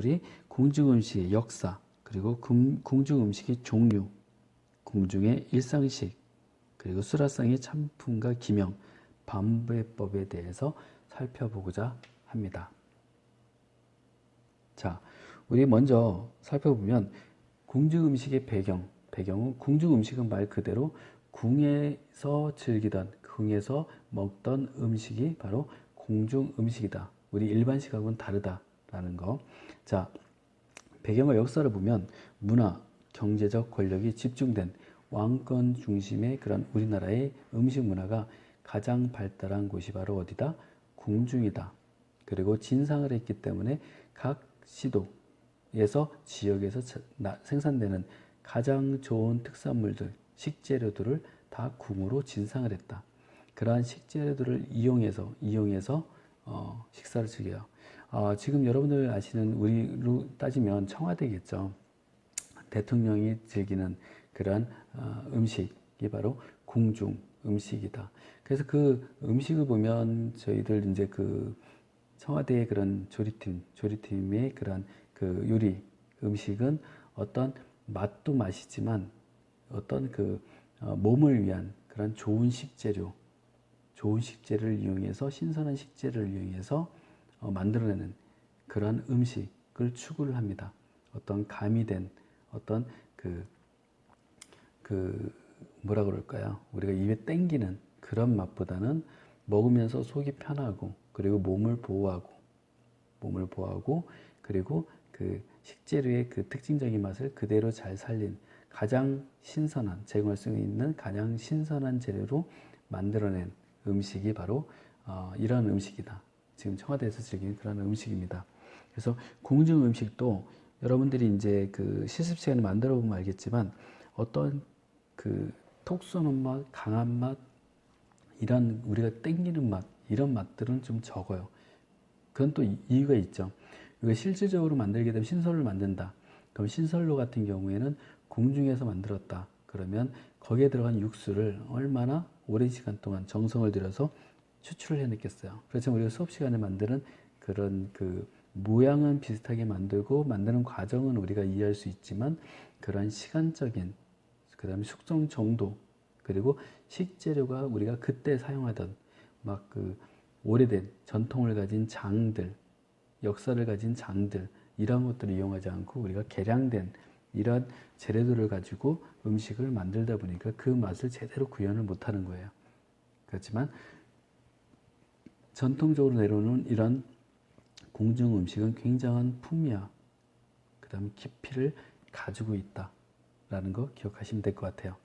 우리 궁중 음식의 역사 그리고 금- 궁중 음식의 종류, 궁중의 일상식 그리고 수라상의 참품과 기명, 반배법에 대해서 살펴보고자 합니다. 자, 우리 먼저 살펴보면 궁중 음식의 배경, 배경은 궁중 음식은 말 그대로 궁에서 즐기던 궁에서 먹던 음식이 바로 궁중 음식이다. 우리 일반 시각은 다르다 라는 거. 자, 배경과 역사를 보면 문화, 경제적 권력이 집중된 왕권 중심의 그런 우리나라의 음식 문화가 가장 발달한 곳이 바로 어디다? 궁중이다. 그리고 진상을 했기 때문에 각 시도에서 지역에서 생산되는 가장 좋은 특산물들, 식재료들을 다 궁으로 진상을 했다. 그러한 식재료들을 이용해서 이용해서 어, 식사를 즐겨요. 어, 지금 여러분들 아시는 우리로 따지면 청와대겠죠. 대통령이 즐기는 그러한 어, 음식이 바로 궁중 음식이다. 그래서 그 음식을 보면 저희들 이제 그 청와대의 그런 조리팀, 조리팀의 그런 그 요리 음식은 어떤 맛도 맛이지만 어떤 그 어, 몸을 위한 그런 좋은 식재료, 좋은 식재를 이용해서 신선한 식재를 이용해서 어, 만들어내는 그런 음식을 추구를 합니다. 어떤 가미된 어떤 그, 그 뭐라 그럴까요? 우리가 입에 땡기는 그런 맛보다는 먹으면서 속이 편하고 그리고 몸을 보호하고 몸을 보호하고 그리고 그 식재료의 그 특징적인 맛을 그대로 잘 살린 가장 신선한 제공할 수 있는 가장 신선한 재료로 만들어낸 음식이 바로 어, 이런 음식이다. 지금 청와대에서 즐기는 그런 음식입니다. 그래서 궁중 음식도 여러분들이 이제 그 실습 시간에 만들어 보면 알겠지만 어떤 그톡 쏘는 맛, 강한 맛, 이런 우리가 땡기는 맛, 이런 맛들은 좀 적어요. 그건 또 이- 이유가 있죠. 이거 실질적으로 만들게 되면 신설로 만든다. 그럼 신설로 같은 경우에는 궁중에서 만들었다. 그러면 거기에 들어간 육수를 얼마나 오랜 시간 동안 정성을 들여서 추출을 해냈겠어요. 그렇지만 우리가 수업 시간에 만드는 그런 그 모양은 비슷하게 만들고 만드는 과정은 우리가 이해할 수 있지만 그런 시간적인 그 다음에 숙성 정도 그리고 식재료가 우리가 그때 사용하던 막 그 오래된 전통을 가진 장들 역사를 가진 장들 이런 것들을 이용하지 않고 우리가 개량된 이런 재료들을 가지고 음식을 만들다 보니까 그 맛을 제대로 구현을 못하는 거예요. 그렇지만 전통적으로 내려오는 이런 궁중 음식은 굉장한 풍미와 그다음 깊이를 가지고 있다 라는 거 기억하시면 될 것 같아요.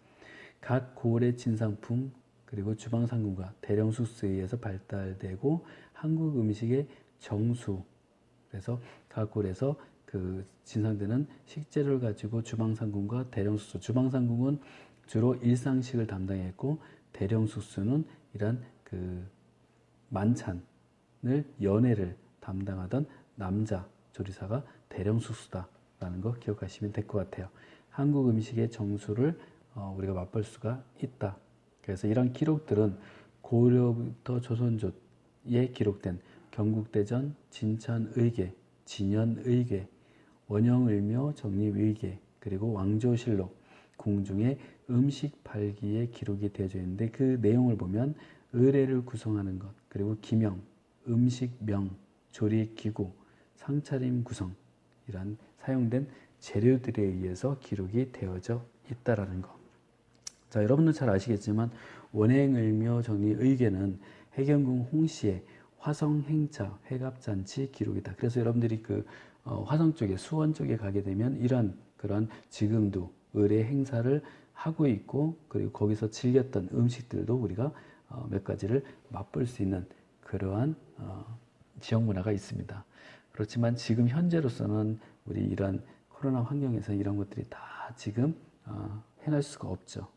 각 고을의 진상품 그리고 주방상군과 대령 숙소에 의해서 발달되고 한국 음식의 정수 그래서 각 고을에서 그 진상되는 식재료를 가지고 주방상군과 대령 숙소 주방상군은 주로 일상식을 담당했고 대령 숙소는 이런 그 만찬을 연회를 담당하던 남자 조리사가 대령 숙수다라는 거 기억하시면 될 것 같아요. 한국 음식의 정수를 어, 우리가 맛볼 수가 있다. 그래서 이런 기록들은 고려부터 조선조에 기록된 경국대전, 진천의계, 진연의계, 원영을묘, 정립의계, 그리고 왕조실록, 궁중의 음식 발기에 기록이 되어져 있는데 그 내용을 보면 의례를 구성하는 것, 그리고 기명, 음식명, 조리기구, 상차림 구성 이런 사용된 재료들에 의해서 기록이 되어져 있다라는 것. 자, 여러분들 잘 아시겠지만 원행을묘 정리의계는 해경궁 홍씨의 화성행차 회갑잔치 기록이다. 그래서 여러분들이 그 어, 화성 쪽에 수원 쪽에 가게 되면 이런 그런 지금도 의례 행사를 하고 있고 그리고 거기서 즐겼던 음식들도 우리가 어, 몇 가지를 맛볼 수 있는 그러한 어, 지역 문화가 있습니다. 그렇지만 지금 현재로서는 우리 이런 코로나 환경에서 이런 것들이 다 지금 어, 해낼 수가 없죠.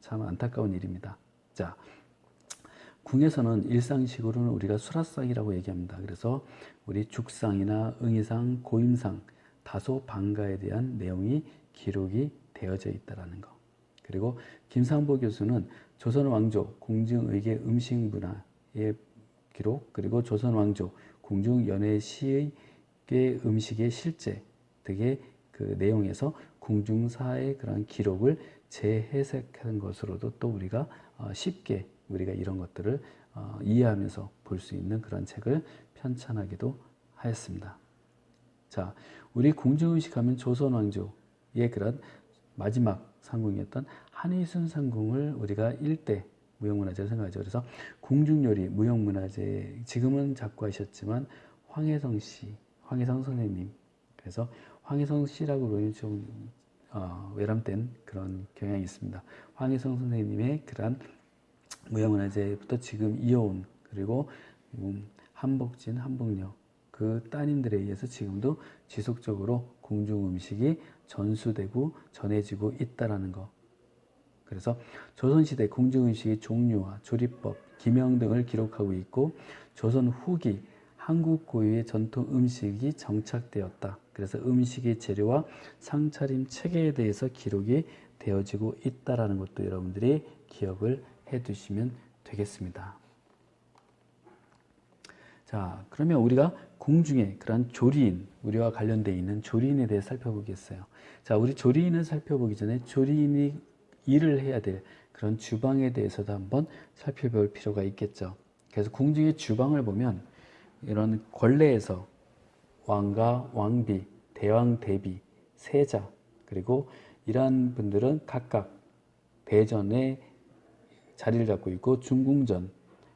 참 안타까운 일입니다. 자, 궁에서는 일상식으로는 우리가 수라상이라고 얘기합니다. 그래서 우리 죽상이나 응이상, 고임상, 다소 방가에 대한 내용이 기록이 되어져 있다라는 거. 그리고 김상보 교수는 조선 왕조 공증의계 음식 문화의 기록 그리고 조선 왕조 궁중 연회 시의 의 음식의 실제 등의 그 내용에서 궁중사의 그런 기록을 재해석한 것으로도 또 우리가 어, 쉽게 우리가 이런 것들을 어, 이해하면서 볼 수 있는 그런 책을 편찬하기도 하였습니다. 자, 우리 궁중음식 하면 조선 왕조의 그런 마지막 상궁이었던 한의순 상궁을 우리가 일대 무형문화재로 생각하죠. 그래서 궁중요리 무형문화재 지금은 작고하셨지만 황혜성 씨, 황혜성 선생님 그래서 황혜성 씨라고 부르면 좀 어, 외람된 그런 경향이 있습니다. 황혜성 선생님의 그러한 무형문화재부터 지금 이어온 그리고 음, 한복진, 한복녀 그 따님들에 의해서 지금도 지속적으로 궁중 음식이 전수되고 전해지고 있다라는 거. 그래서 조선시대 궁중 음식의 종류와 조리법, 기명 등을 기록하고 있고 조선 후기 한국 고유의 전통 음식이 정착되었다. 그래서 음식의 재료와 상차림 체계에 대해서 기록이 되어지고 있다라는 것도 여러분들이 기억을 해 두시면 되겠습니다. 자, 그러면 우리가 공중에 그러한 조리인, 우리와 관련되어 있는 조리인에 대해 살펴보겠어요. 자, 우리 조리인을 살펴보기 전에 조리인이 일을 해야 될 그런 주방에 대해서도 한번 살펴볼 필요가 있겠죠. 그래서 궁중의 주방을 보면 이런 권례에서 왕과 왕비, 대왕 대비, 세자, 그리고 이러한 분들은 각각 대전에 자리를 잡고 있고 중궁전,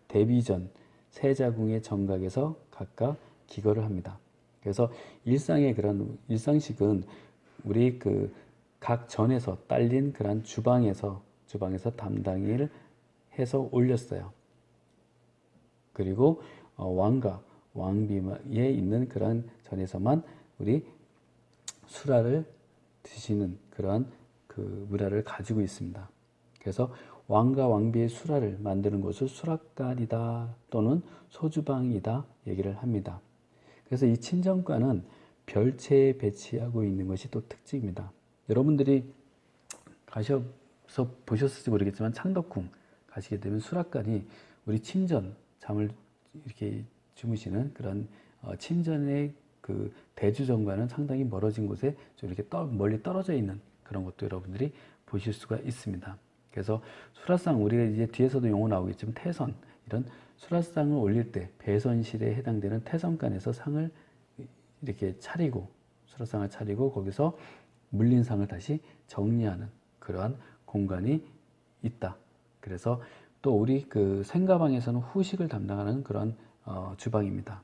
대비전, 세 자궁의 정각에서 각각 기거를 합니다. 그래서 일상의 그런 일상식은 우리 그 각 전에서 딸린 그런 주방에서 주방에서 담당일 해서 올렸어요. 그리고 어, 왕과 왕비에 있는 그런 전에서만 우리 수라를 드시는 그러한 그 문화를 가지고 있습니다. 그래서 왕과 왕비의 수라를 만드는 것을 수락관이다 또는 소주방이다 얘기를 합니다. 그래서 이 친정관은 별채에 배치하고 있는 것이 또 특징입니다. 여러분들이 가셔서 보셨을지 모르겠지만 창덕궁 가시게 되면 수락관이 우리 친전 잠을 이렇게 주무시는 그런 어, 친전의 그 대주정과는 상당히 멀어진 곳에 좀 이렇게 떠, 멀리 떨어져 있는 그런 것도 여러분들이 보실 수가 있습니다. 그래서 수라상 우리가 이제 뒤에서도 용어 나오겠지만 태선 이런 수라상을 올릴 때 배선실에 해당되는 태선간에서 상을 이렇게 차리고 수라상을 차리고 거기서 물린 상을 다시 정리하는 그러한 공간이 있다. 그래서 또 우리 그 생가방에서는 후식을 담당하는 그런 어, 주방입니다.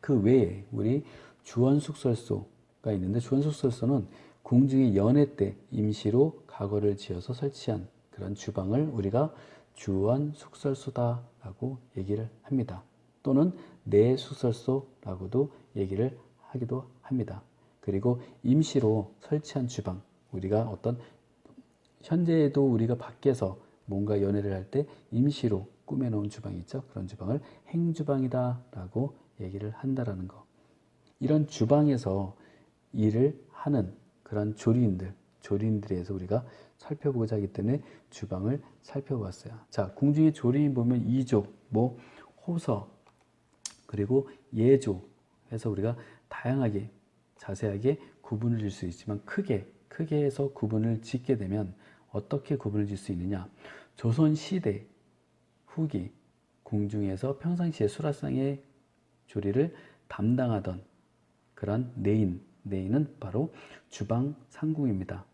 그 외에 우리 주원숙설소가 있는데 주원숙설소는 궁중의 연회 때 임시로 가거를 지어서 설치한 그런 주방을 우리가 주원 숙설소다라고 얘기를 합니다. 또는 내 숙설소라고도 얘기를 하기도 합니다. 그리고 임시로 설치한 주방, 우리가 어떤 현재에도 우리가 밖에서 뭔가 연애를 할 때 임시로 꾸며놓은 주방이 있죠. 그런 주방을 행주방이다라고 얘기를 한다라는 거. 이런 주방에서 일을 하는 그런 조리인들, 조리인들에 서 우리가 살펴보고자 하기 때문에 주방을 살펴보았어요. 자, 궁중의 조리인 보면 이조, 뭐 호서, 그리고 예조 해서 우리가 다양하게 자세하게 구분을 질 수 있지만 크게 크게 해서 구분을 짓게 되면 어떻게 구분을 질 수 있느냐? 조선 시대 후기 궁중에서 평상시에 수라상의 조리를 담당하던 그런 내인, 내인은 바로 주방 상궁입니다.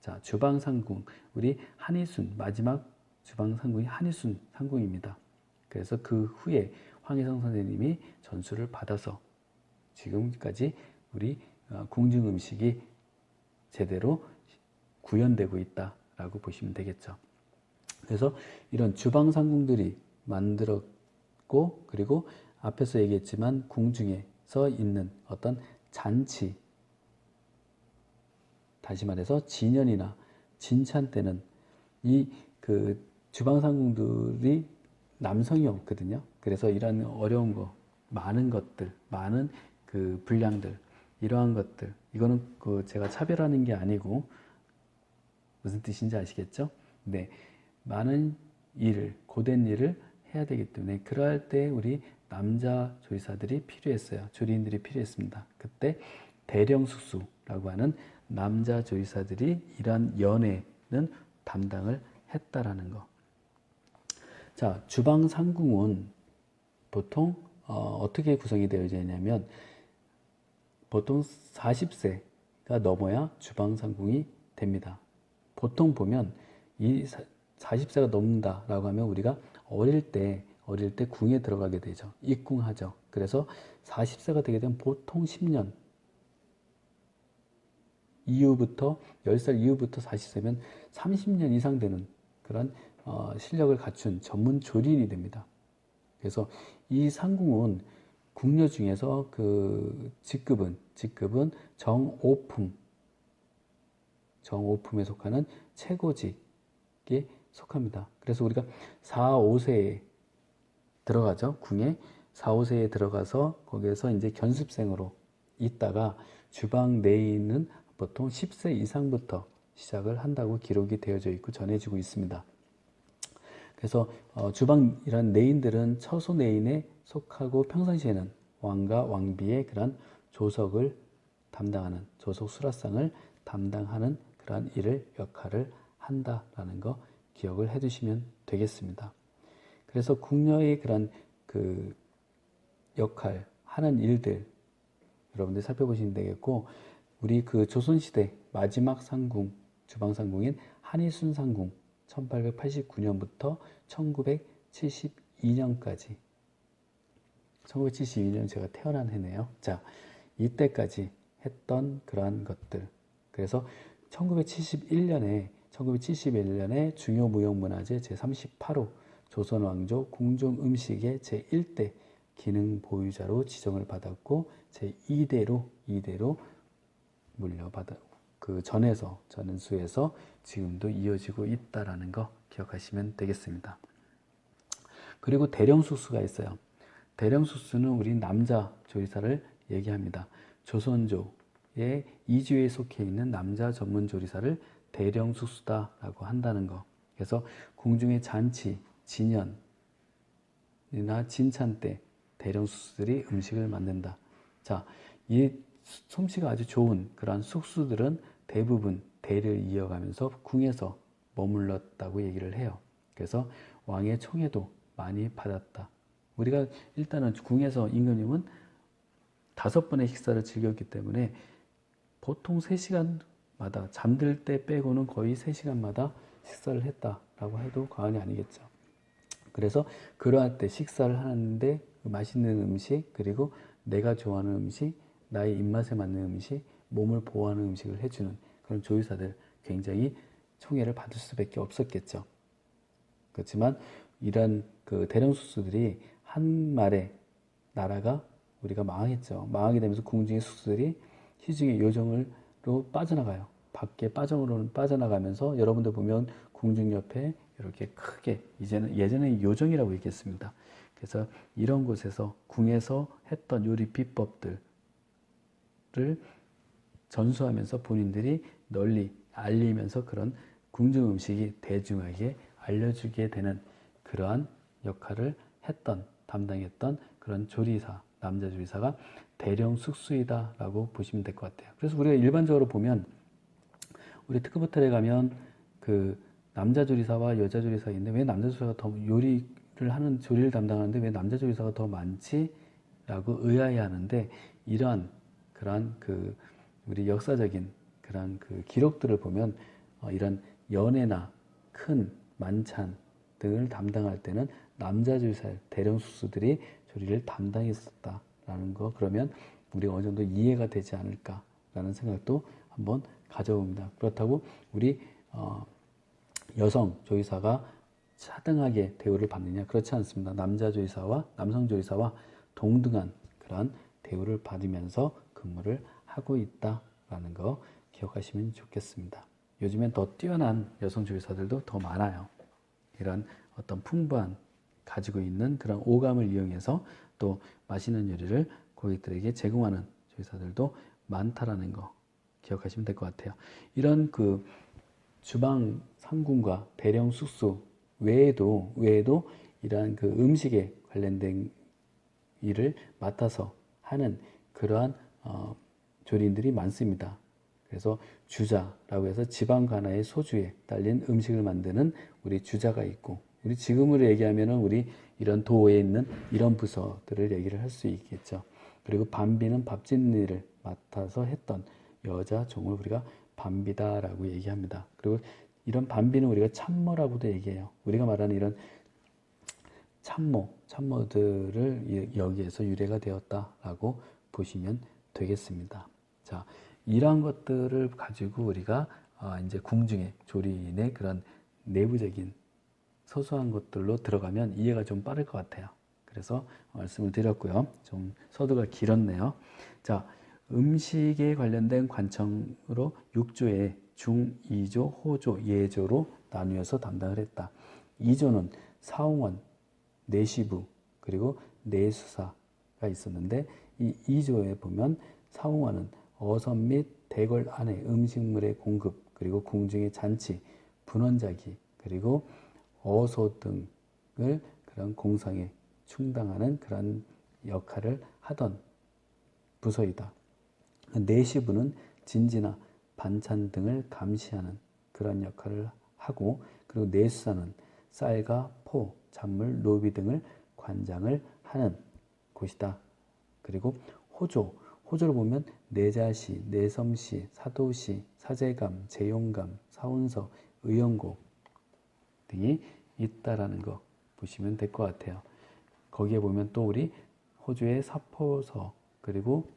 자, 주방 상궁. 우리 한희순, 마지막 주방 상궁이 한희순 상궁입니다. 그래서 그 후에 황희성 선생님이 전수를 받아서 지금까지 우리 어, 궁중 음식이 제대로 구현되고 있다라고 보시면 되겠죠. 그래서 이런 주방 상궁들이 만들었고 그리고 앞에서 얘기했지만 궁중에서 있는 어떤 잔치 다시 말해서 진연이나 진찬 때는 이 그 주방 상궁들이 남성이 없거든요. 그래서 이런 어려운 거, 많은 것들, 많은 그 분량들, 이러한 것들, 이거는 그 제가 차별하는 게 아니고 무슨 뜻인지 아시겠죠? 네. 많은 일을, 고된 일을 해야 되기 때문에 그럴 때 우리 남자 조리사들이 필요했어요. 조리인들이 필요했습니다. 그때 대령 숙수라고 하는 남자 조리사들이 이러한 연애는 담당을 했다라는 거. 자, 주방 상궁은 보통 어, 떻게 구성이 되어 있냐면 보통 40세가 넘어야 주방 상궁이 됩니다. 보통 보면 이 40세가 넘는다라고 하면 우리가 어릴 때 어릴 때 궁에 들어가게 되죠. 입궁하죠. 그래서 40세가 되게 되면 보통 10년 이후부터 10살 이후부터 40세면 30년 이상 되는 그런 어, 실력을 갖춘 전문 조리인이 됩니다. 그래서 이 상궁은 궁녀 중에서 그 직급은 직급은 정오품 정오품에 속하는 최고직에 속합니다. 그래서 우리가 4, 5세에 들어가죠. 궁에 4, 5세에 들어가서 거기에서 이제 견습생으로 있다가 주방 내에 있는 보통 10세 이상부터 시작을 한다고 기록이 되어져 있고 전해지고 있습니다. 그래서 어, 주방 이런 내인들은 처소 내인에 속하고 평상시에는 왕과 왕비의 그런 조석을 담당하는 조석 수라상을 담당하는 그러한 일을 역할을 한다라는 거 기억을 해두시면 되겠습니다. 그래서 궁녀의 그런 그 역할 하는 일들 여러분들 살펴보시면 되겠고 우리 그 조선시대 마지막 상궁 주방 상궁인 한의순 상궁 1889년부터 1972년까지 1972년 제가 태어난 해네요. 자, 이때까지 했던 그러한 것들. 그래서 1971년에 1971년에 중요무형문화재 제38호 조선왕조 궁중음식의 제1대 기능 보유자로 지정을 받았고 제2대로 2대로 물려받아 그 전에서 전은수에서 지금도 이어지고 있다라는 거 기억하시면 되겠습니다. 그리고 대령수수가 있어요. 대령수수는 우리 남자 조리사를 얘기합니다. 조선조의 이주에 속해 있는 남자 전문 조리사를 대령수수다라고 한다는 거. 그래서 궁중의 잔치, 진연이나 진찬 때 대령수수들이 음식을 만든다. 자, 이 솜씨가 아주 좋은 그러한 숙수들은 대부분 대를 이어가면서 궁에서 머물렀다고 얘기를 해요. 그래서 왕의 총애도 많이 받았다. 우리가 일단은 궁에서 임금님은 다섯 번의 식사를 즐겼기 때문에 보통 3시간마다 잠들 때 빼고는 거의 3시간마다 식사를 했다라고 해도 과언이 아니겠죠. 그래서 그러할 때 식사를 하는데 그 맛있는 음식 그리고 내가 좋아하는 음식 나의 입맛에 맞는 음식 몸을 보호하는 음식을 해주는 그런 조리사들 굉장히 총애를 받을 수밖에 없었겠죠. 그렇지만 이런 그 대령 숙수들이 한 말에 나라가 우리가 망했죠. 망하게 되면서 궁중의 숙수들이 시중의 요정으로 빠져나가요. 밖에 빠정으로는 빠져나가면서 여러분들 보면 궁중 옆에 이렇게 크게 이제는 예전에 요정이라고 얘기했습니다. 그래서 이런 곳에서 궁에서 했던 요리 비법들 을 전수하면서 본인들이 널리 알리면서 그런 궁중 음식이 대중에게 알려주게 되는 그러한 역할을 했던 담당했던 그런 조리사 남자 조리사가 대령 숙수이다 라고 보시면 될 것 같아요. 그래서 우리가 일반적으로 보면 우리 특급 호텔에 가면 그 남자 조리사와 여자 조리사가 있는데 왜 남자 조리사가 더 요리를 하는 조리를 담당하는데 왜 남자 조리사가 더 많지?라고 의아해 하는데 이러한 그러한 그 우리 역사적인 그런 그 기록들을 보면 어, 이런 연애나 큰 만찬 등을 담당할 때는 남자 조리사 대령 수수들이 조리를 담당했었다라는 거 그러면 우리가 어느 정도 이해가 되지 않을까라는 생각도 한번 가져봅니다. 그렇다고 우리 어, 여성 조리사가 차등하게 대우를 받느냐 그렇지 않습니다. 남자 조리사와 남성 조리사와 동등한 그런 대우를 받으면서 근무를 하고 있다라는 거 기억하시면 좋겠습니다. 요즘엔 더 뛰어난 여성 조리사들도 더 많아요. 이런 어떤 풍부한 가지고 있는 그런 오감을 이용해서 또 맛있는 요리를 고객들에게 제공하는 조리사들도 많다라는 거 기억하시면 될 것 같아요. 이런 그 주방 상궁과 대령 숙소 외에도 외에도 이러한 그 음식에 관련된 일을 맡아서 하는 그러한 어, 조리인들이 많습니다. 그래서 주자라고 해서 지방 관하의 소주에 딸린 음식을 만드는 우리 주자가 있고 우리 지금으로 얘기하면은 우리 이런 도에 있는 이런 부서들을 얘기를 할 수 있겠죠. 그리고 반비는 밥 짓는 일을 맡아서 했던 여자 종을 우리가 반비다라고 얘기합니다. 그리고 이런 반비는 우리가 참모라고도 얘기해요. 우리가 말하는 이런 참모, 참모들을 여기에서 유래가 되었다라고 보시면 되겠습니다. 자, 이러한 것들을 가지고 우리가 아, 이제 궁중의 조리인의 그런 내부적인 소소한 것들로 들어가면 이해가 좀 빠를 것 같아요. 그래서 말씀을 드렸고요. 좀 서두가 길었네요. 자, 음식에 관련된 관청으로 6조에 중, 2조, 호조, 예조로 나누어서 담당을 했다. 2조는 사홍원, 내시부, 그리고 내수사가 있었는데 이 2조에 보면 사홍원은 어선 및 대궐 안에 음식물의 공급, 그리고 궁중의 잔치, 분원자기, 그리고 어소 등을 그런 공상에 충당하는 그런 역할을 하던 부서이다. 내시부는 진지나 반찬 등을 감시하는 그런 역할을 하고 그리고 내수사는 쌀과 포, 작물, 노비 등을 관장을 하는 곳이다. 그리고 호조, 호조를 보면 내자시, 내섬시, 사도시, 사제감, 재용감, 사원서, 의원고 등이 있다라는 거 보시면 될 것 같아요. 거기에 보면 또 우리 호주의 사포서 그리고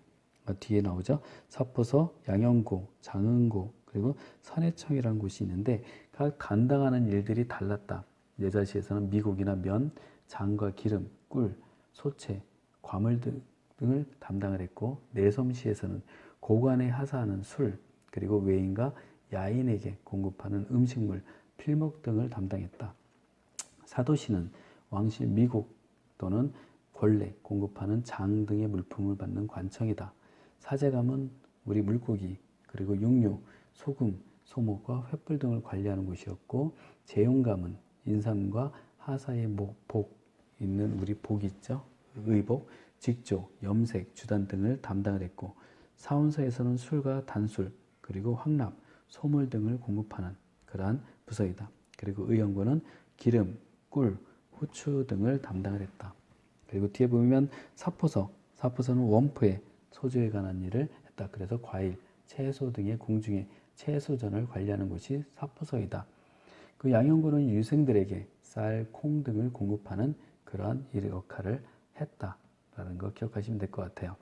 뒤에 나오죠. 사포서, 양영고, 장흥고 그리고 선해청이라는 곳이 있는데 각 감당하는 일들이 달랐다. 내자시에서는 미국이나 면, 장과 기름, 꿀, 소채, 과물 등 을 담당을 했고 내섬시에서는 고관에 하사하는 술 그리고 외인과 야인에게 공급하는 음식물, 필목 등을 담당했다. 사도시는 왕실 미국 또는 권례 공급하는 장 등의 물품을 받는 관청이다. 사제감은 우리 물고기 그리고 육류, 소금, 소목과 횃불 등을 관리하는 곳이었고 재용감은 인삼과 하사의 목, 복 있는 우리 복 있죠. 의복, 직조, 염색, 주단 등을 담당을 했고 사원서에서는 술과 단술 그리고 황납, 소물 등을 공급하는 그러한 부서이다. 그리고 의원군은 기름, 꿀, 후추 등을 담당을 했다. 그리고 뒤에 보면 사포서, 사포서는 원포에 소주에 관한 일을 했다. 그래서 과일, 채소 등의 공중의 채소전을 관리하는 곳이 사포서이다. 그 양형군은 유생들에게 쌀, 콩 등을 공급하는 그러한 일 역할을 했다 라는 거 기억하시면 될 것 같아요.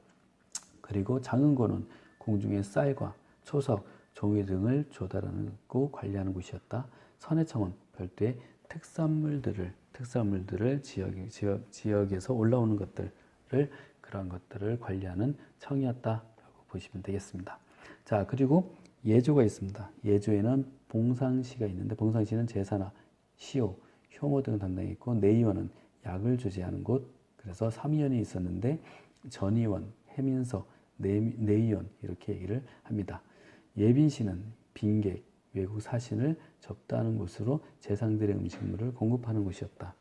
그리고 장흥고는 공중의 쌀과 초석, 종이 등을 조달하고 관리하는 곳이었다. 선해청은 별도의 특산물들을 특산물들을 지역, 지역, 지역에서 올라오는 것들을 그러한 것들을 관리하는 청이었다라고 보시면 되겠습니다. 자 그리고 예조가 있습니다. 예조에는 봉상시가 있는데 봉상시는 제사나 시오, 효모 등을 담당했고 내의원은 약을 주재하는 곳 그래서 삼의원이 있었는데 전의원, 해민서, 내, 내의원 이렇게 얘기를 합니다. 예빈시는 빈객, 외국 사신을 접대하는 곳으로 재상들의 음식물을 공급하는 곳이었다.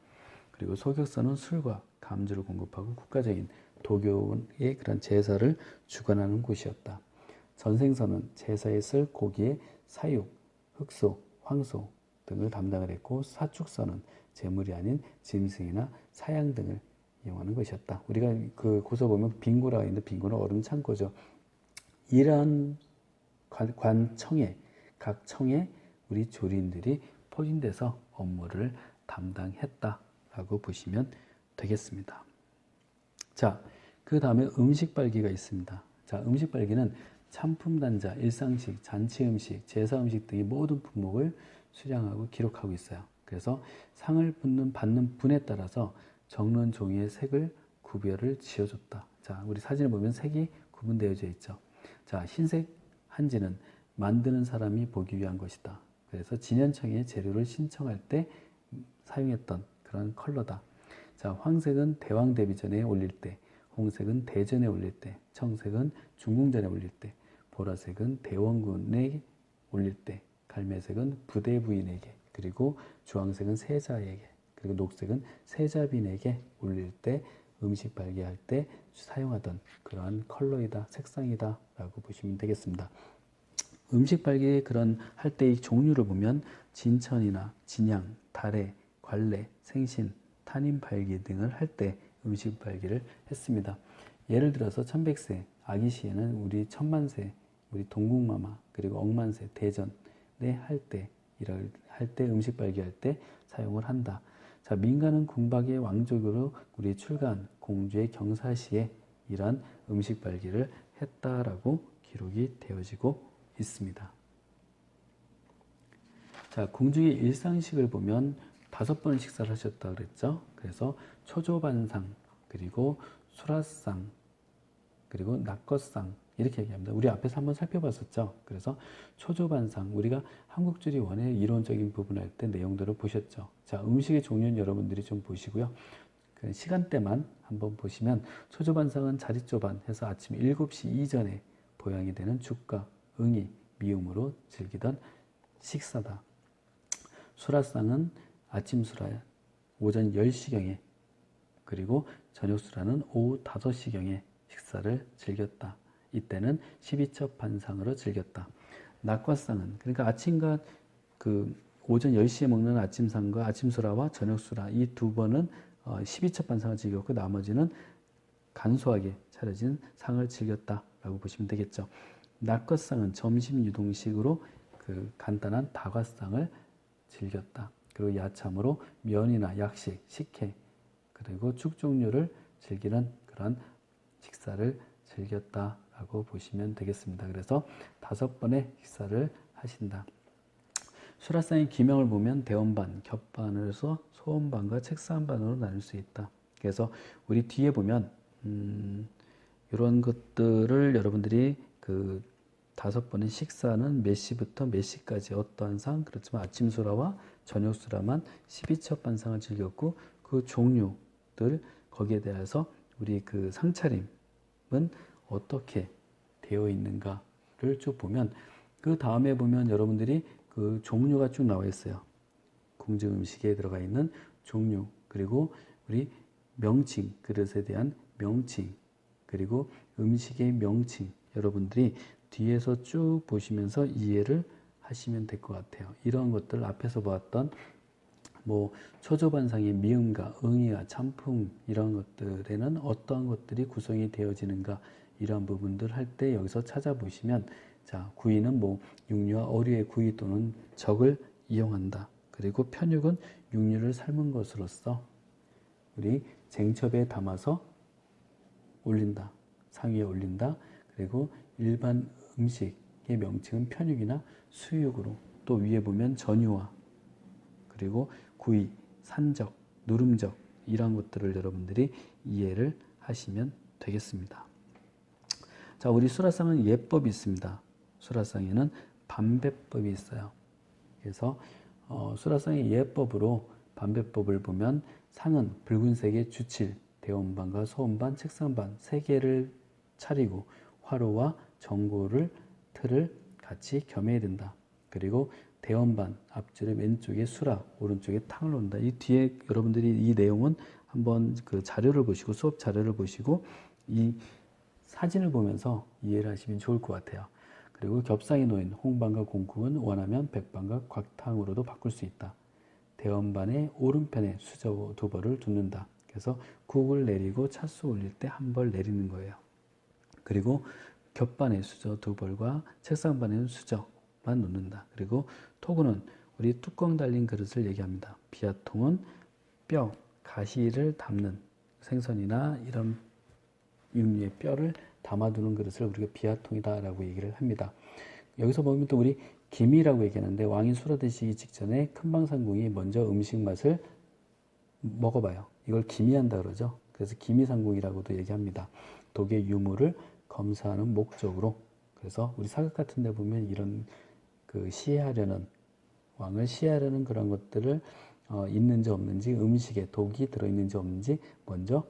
그리고 소격서는 술과 감주를 공급하고 국가적인 도교의 그런 제사를 주관하는 곳이었다. 전생서는 제사에 쓸 고기의 사육, 흑소, 황소 등을 담당을 했고 사축서는 재물이 아닌 짐승이나 사양 등을 이용하는 것이었다. 우리가 그 고서 보면 빙고라가 있는데 빙고는 얼음 창고죠. 이러한 관청에 각 청에 우리 조리인들이 포진돼서 업무를 담당했다라고 보시면 되겠습니다. 자, 그 다음에 음식 발기가 있습니다. 자, 음식 발기는 참품 단자, 일상식, 잔치 음식, 제사 음식 등의 모든 품목을 수량하고 기록하고 있어요. 그래서 상을 붙는 받는 분에 따라서 적는 종이의 색을 구별을 지어줬다. 자, 우리 사진을 보면 색이 구분되어져 있죠. 자, 흰색 한지는 만드는 사람이 보기 위한 것이다. 그래서 진연청에 재료를 신청할 때 사용했던 그런 컬러다. 자, 황색은 대왕 대비전에 올릴 때, 홍색은 대전에 올릴 때, 청색은 중궁전에 올릴 때, 보라색은 대원군에 올릴 때, 갈매색은 부대 부인에게, 그리고 주황색은 세자에게, 그리고 녹색은 세자빈에게 올릴 때 음식 발기할 때 사용하던 그러한 컬러이다, 색상이다 라고 보시면 되겠습니다. 음식 발기 그런 할 때의 종류를 보면 진천이나 진양, 달래, 관래, 생신, 탄인 발기 등을 할 때 음식 발기를 했습니다. 예를 들어서 천백세, 아기시에는 우리 천만세, 우리 동국마마, 그리고 억만세, 대전에 할때 이럴 할 때 음식 발기할 때 사용을 한다. 자, 민간은 궁박의 왕족으로 우리 출간 공주의 경사시에 이러한 음식 발기를 했다라고 기록이 되어지고 있습니다. 자, 공주의 일상식을 보면 다섯 번 식사를 하셨다 그랬죠. 그래서 초조반상, 그리고 수라상, 그리고 낙것상 이렇게 얘기합니다. 우리 앞에서 한번 살펴봤었죠. 그래서 초조반상 우리가 한국주의 원의 이론적인 부분 할 때 내용들을 보셨죠. 자, 음식의 종류는 여러분들이 좀 보시고요. 그 시간대만 한번 보시면 초조반상은 자리조반 해서 아침 7시 이전에 보양이 되는 죽과 응이 미음으로 즐기던 식사다. 수라상은 아침 수라 오전 10시경에 그리고 저녁 수라는 오후 5시경에 식사를 즐겼다. 이때는 12첩 반상으로 즐겼다. 낙과상은 그러니까 아침과 그 오전 10시에 먹는 아침상과 아침수라와 저녁수라 이 두 번은 12첩 반 상을 즐겼고 나머지는 간소하게 차려진 상을 즐겼다라고 보시면 되겠죠. 낙과상은 점심 유동식으로 그 간단한 다과상을 즐겼다. 그리고 야참으로 면이나 약식, 식혜 그리고 죽 종류를 즐기는 그런 식사를 즐겼다라고 보시면 되겠습니다. 그래서 다섯 번의 식사를 하신다. 수라상의 기명을 보면 대원반, 겹반으로서 소원반과 책상반으로 나눌 수 있다. 그래서 우리 뒤에 보면 음, 이런 것들을 여러분들이 그 다섯 번의 식사는 몇 시부터 몇 시까지 어떠한 상 그렇지만 아침 수라와 저녁 수라만 12첩 반상을 즐겼고 그 종류들 거기에 대해서 우리 그 상차림은 어떻게 되어 있는가를 쭉 보면 그 다음에 보면 여러분들이 그 종류가 쭉 나와 있어요. 궁중 음식에 들어가 있는 종류 그리고 우리 명칭 그릇에 대한 명칭 그리고 음식의 명칭 여러분들이 뒤에서 쭉 보시면서 이해를 하시면 될 것 같아요. 이런 것들 앞에서 보았던 뭐 초조반상의 미음과 응이와 참풍 이런 것들에는 어떠한 것들이 구성이 되어지는가 이러한 부분들 할 때 여기서 찾아보시면 자 구이는 뭐 육류와 어류의 구이 또는 적을 이용한다. 그리고 편육은 육류를 삶은 것으로서 우리 쟁첩에 담아서 올린다. 상위에 올린다. 그리고 일반 음식의 명칭은 편육이나 수육으로 또 위에 보면 전유와 그리고 구이, 산적, 누름적 이런 것들을 여러분들이 이해를 하시면 되겠습니다. 자, 우리 수라상은 예법이 있습니다. 수라상에는 반배법이 있어요. 그래서 어, 수라상의 예법으로 반배법을 보면 상은 붉은색의 주칠, 대원반과 소원반, 책상반 세 개를 차리고 화로와 전고를 틀을 같이 겸해야 된다. 그리고 대원반 앞줄의 왼쪽에 수라, 오른쪽에 탕을 놓는다. 이 뒤에 여러분들이 이 내용은 한번 그 자료를 보시고 수업 자료를 보시고 이 사진을 보면서 이해를 하시면 좋을 것 같아요. 그리고 겹상에 놓인 홍반과 공국은 원하면 백반과 곽탕으로도 바꿀 수 있다. 대원반의 오른편에 수저 두 벌을 두는다. 그래서 국을 내리고 찻수 올릴 때 한 벌 내리는 거예요. 그리고 겹반의 수저 두 벌과 책상반에는 수저만 놓는다. 그리고 토구는 우리 뚜껑 달린 그릇을 얘기합니다. 비아통은 뼈, 가시를 담는 생선이나 이런 육류의 뼈를 담아두는 그릇을 우리가 비아통이다라고 얘기를 합니다. 여기서 보면 또 우리 김이라고 얘기하는데 왕이 술어 드시기 직전에 큰방상궁이 먼저 음식 맛을 먹어봐요. 이걸 기미한다 그러죠. 그래서 기미상궁이라고도 얘기합니다. 독의 유무를 검사하는 목적으로 그래서 우리 사극 같은 데 보면 이런 그 시해하려는 왕을 시해하려는 그런 것들을 어, 있는지 없는지 음식에 독이 들어있는지 없는지 먼저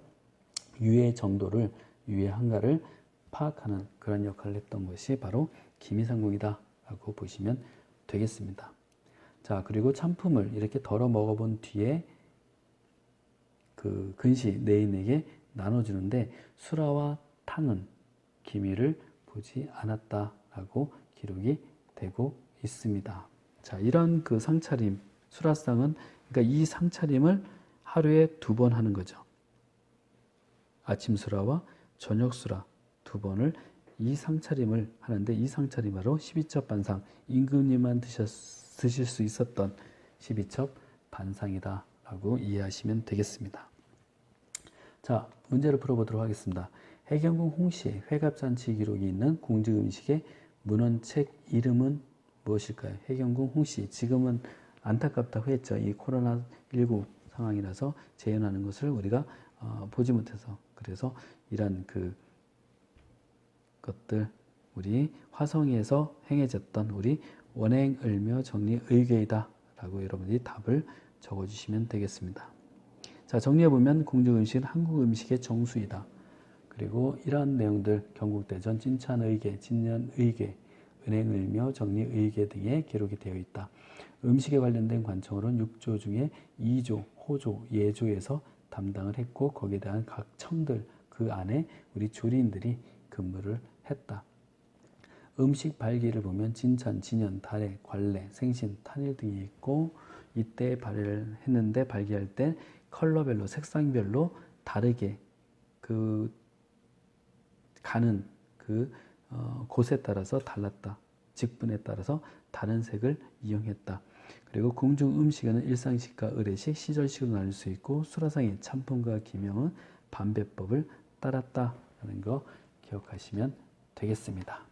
유해 정도를 유해 한가를 파악하는 그런 역할을 했던 것이 바로 기미상궁이다 라고 보시면 되겠습니다. 자 그리고 참품을 이렇게 덜어 먹어본 뒤에 그 근시 내인에게 나눠주는데 수라와 탕은 기미를 보지 않았다라고 기록이 되고 있습니다. 자, 이런 그 상차림, 수라상은 그러니까 이 상차림을 하루에 두 번 하는 거죠. 아침 수라와 저녁 수라 두 번을 이 상차림을 하는데 이 상차림 바로 12첩 반상 임금님만 드셨, 드실 수 있었던 12첩 반상이다 라고 이해하시면 되겠습니다. 자, 문제를 풀어보도록 하겠습니다. 해경궁 홍씨의 회갑잔치 기록이 있는 공직 음식의 문헌책 이름은 무엇일까요? 해경궁 홍씨. 지금은 안타깝다고 했죠. 이 코로나19 상황이라서 재현하는 것을 우리가 어, 보지 못해서 그래서 이런 그 것들 우리 화성에서 행해졌던 우리 원행을묘 정리 의궤이다 라고 여러분들이 답을 적어주시면 되겠습니다. 자 정리해 보면 공중 음식은 한국 음식의 정수이다. 그리고 이러한 내용들 경국대전 찐찬의궤, 진년의궤, 은행을묘, 정리의궤 등에 기록이 되어 있다. 음식에 관련된 관청으로는 6조 중에 2조, 호조, 예조에서 담당을 했고 거기에 대한 각 청들 그 안에 우리 조리인들이 근무를 했다. 음식 발기를 보면 진천, 진연, 달해, 관래, 생신, 탄일 등이 있고 이때 발해를 했는데 발기할 때 컬러별로 색상별로 다르게 그 가는 그 어, 곳에 따라서 달랐다. 직분에 따라서 다른 색을 이용했다. 그리고 궁중 음식에는 일상식과 의례식, 시절식으로 나눌 수 있고 수라상의 참품과 기명은 반배법을 따랐다라는 거 기억하시면 되겠습니다.